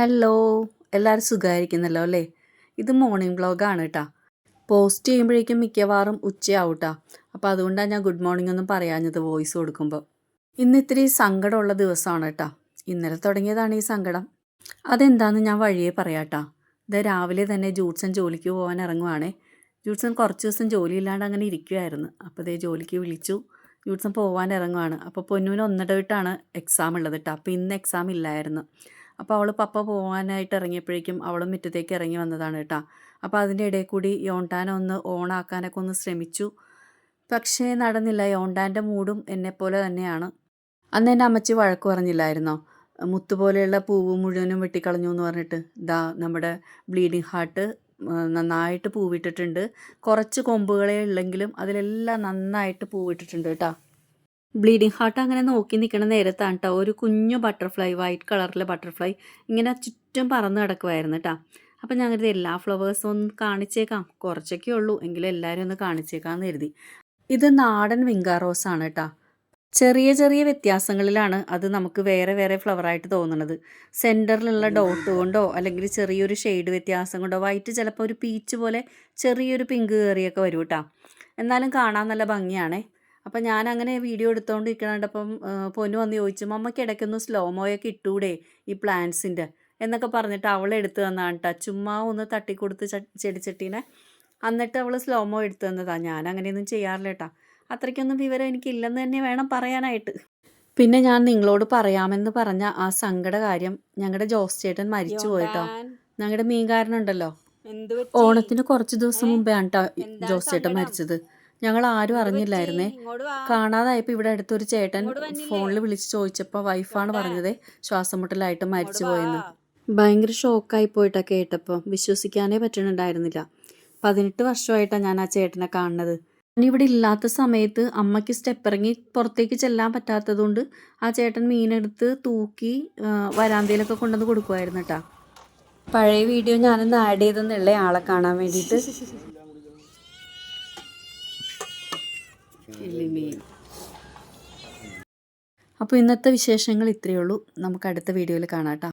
Hello എല്ലാവരും സുഖമായിരിക്കുന്നല്ലോ അല്ലേ? ഇത് മോർണിംഗ് വ്ളോഗാണ് കേട്ടോ പോസ്റ്റ് ചെയ്യുമ്പോഴേക്കും മിക്കവാറും ഉച്ചയാവും കേട്ടോ അപ്പോൾ അതുകൊണ്ടാണ് ഞാൻ ഗുഡ് മോർണിംഗ് ഒന്നും പറയാഞ്ഞത് വോയിസ് കൊടുക്കുമ്പോൾ ഇന്ന് ഇത്തിരി സങ്കടമുള്ള ദിവസമാണ് കേട്ടോ ഇന്നലെ തുടങ്ങിയതാണ് ഈ സങ്കടം. അതെന്താണെന്ന് ഞാൻ വഴിയേ പറയാം കേട്ടോ ഇത് രാവിലെ തന്നെ ജൂട്സൻ ജോലിക്ക് പോകാൻ ഇറങ്ങുവാണേ. ജൂട്സൻ കുറച്ച് ദിവസം ജോലിയില്ലാണ്ട് അങ്ങനെ ഇരിക്കുമായിരുന്നു അപ്പോൾ ഇതേ ജോലിക്ക് വിളിച്ചു. ജൂട്സൻ പോകാൻ ഇറങ്ങുവാണ്. അപ്പോൾ പൊന്നൂന് ഒന്നിടവിട്ടാണ് എക്സാം ഉള്ളത് കേട്ടോ അപ്പോൾ ഇന്ന് എക്സാം ഇല്ലായിരുന്നു. അപ്പോൾ അവൾ പപ്പ പോകാനായിട്ട് ഇറങ്ങിയപ്പോഴേക്കും അവൾ മുറ്റത്തേക്ക് ഇറങ്ങി വന്നതാണ് കേട്ടോ. അപ്പോൾ അതിന്റെ ഇടയിൽ കൂടി യോണ്ടാനെ ഒന്ന് ഓണാക്കാനൊക്കെ ഒന്ന് ശ്രമിച്ചു. പക്ഷേ നടന്നില്ല. യോണ്ടാന്റെ മൂടും എന്നെപ്പോലെ തന്നെയാണ്. അന്ന് എന്റെ അമ്മച്ചി വഴക്ക് പറഞ്ഞില്ലായിരുന്നോ? മുത്തുപോലെയുള്ള പൂവ് മുഴുവനും വെട്ടിക്കളഞ്ഞു എന്ന് പറഞ്ഞിട്ട്. ദാ നമ്മുടെ ബ്ലീഡിങ് ഹാർട്ട് നന്നായിട്ട് പൂവിട്ടിട്ടുണ്ട്. കുറച്ച് കൊമ്പുകളെ ഉള്ളെങ്കിലും അതിലെല്ലാം നന്നായിട്ട് പൂവിട്ടിട്ടുണ്ട് കേട്ടോ. ബ്ലീഡിങ് ഹാർട്ട് അങ്ങനെ നോക്കി നിൽക്കുന്ന നേരത്താണ് കേട്ടോ ഒരു കുഞ്ഞു ബട്ടർഫ്ലൈ വൈറ്റ് കളറിലെ ബട്ടർഫ്ലൈ ഇങ്ങനെ ചുറ്റും പറന്ന് കിടക്കുമായിരുന്നു കേട്ടോ അപ്പം ഞങ്ങൾ എല്ലാ ഫ്ലവേഴ്സും ഒന്ന് കാണിച്ചേക്കാം. കുറച്ചൊക്കെ ഉള്ളൂ. എങ്കിലും എല്ലാവരും ഒന്ന് കാണിച്ചേക്കാമെന്ന് കരുതി. ഇത് നാടൻ വിങ്കാ റോസ് ആണ് കേട്ടോ ചെറിയ ചെറിയ വ്യത്യാസങ്ങളിലാണ് അത് നമുക്ക് വേറെ വേറെ ഫ്ലവറായിട്ട് തോന്നുന്നത് സെന്ററിലുള്ള ഡോട്ട് കൊണ്ടോ അല്ലെങ്കിൽ ചെറിയൊരു ഷെയ്ഡ് വ്യത്യാസം കൊണ്ടോ വൈറ്റ് ചിലപ്പോൾ ഒരു പീച്ച് പോലെ ചെറിയൊരു പിങ്ക് കയറിയൊക്കെ വരും കേട്ടോ എന്നാലും കാണാൻ നല്ല ഭംഗിയാണേ. അപ്പം ഞാൻ അങ്ങനെ വീഡിയോ എടുത്തുകൊണ്ട് ഇരിക്കണപ്പം പൊന്നു വന്ന് ചോദിച്ചു മമ്മയ്ക്ക് ഇടയ്ക്കൊന്ന് സ്ലോ മോയൊക്കെ ഇട്ടൂടെ ഈ പ്ലാന്റ്സിന്റെ എന്നൊക്കെ പറഞ്ഞിട്ട് അവൾ എടുത്തു തന്നതാണ് കേട്ടോ ചുമ്മാ ഒന്ന് തട്ടിക്കൊടുത്ത് ചെടിച്ചട്ടീനെ എന്നിട്ട് അവൾ സ്ലോ മോ എടുത്തു തന്നതാണ് ഞാൻ അങ്ങനെയൊന്നും ചെയ്യാറില്ല കേട്ടോ അത്രയ്ക്കൊന്നും വിവരം എനിക്കില്ലെന്ന് തന്നെ വേണം പറയാനായിട്ട്. പിന്നെ ഞാൻ നിങ്ങളോട് പറയാമെന്ന് പറഞ്ഞ ആ സങ്കട കാര്യം ഞങ്ങളുടെ ജോസ് ചേട്ടൻ മരിച്ചു പോയിട്ടോ ഞങ്ങളുടെ മീൻകാരനുണ്ടല്ലോ. ഓണത്തിന് കുറച്ച് ദിവസം മുമ്പേ ആണ് കേട്ടോ ജോസ് ചേട്ടൻ മരിച്ചത്. ഞങ്ങൾ ആരും അറിഞ്ഞില്ലായിരുന്നേ. കാണാതായപ്പോൾ ഇവിടെ അടുത്തൊരു ചേട്ടൻ ഫോണിൽ വിളിച്ച് ചോദിച്ചപ്പോൾ വൈഫാണ് പറഞ്ഞത് ശ്വാസം മുട്ടലായിട്ട് മരിച്ചു പോയെന്ന്. ഭയങ്കര ഷോക്കായി പോയിട്ടാ കേട്ടപ്പോൾ വിശ്വസിക്കാനേ പറ്റണുണ്ടായിരുന്നില്ല. പതിനെട്ട് വർഷമായിട്ടാണ് ഞാൻ ആ ചേട്ടനെ കാണുന്നത്. ഇവിടെ ഇല്ലാത്ത സമയത്ത് അമ്മയ്ക്ക് സ്റ്റെപ്പ് ഇറങ്ങി പുറത്തേക്ക് ചെല്ലാൻ പറ്റാത്തതുകൊണ്ട് ആ ചേട്ടൻ മീനെടുത്ത് തൂക്കി വരാന്തയിലൊക്കെ കൊണ്ടുവന്ന് കൊടുക്കുമായിരുന്നു കേട്ടോ പഴയ വീഡിയോ ഞാനൊന്ന് ആഡ് ചെയ്തെന്നുള്ള ആളെ കാണാൻ വേണ്ടിയിട്ട്. അപ്പോൾ ഇന്നത്തെ വിശേഷങ്ങൾ ഇത്രയേ ഉള്ളൂ. നമുക്ക് അടുത്ത വീഡിയോയിൽ കാണാം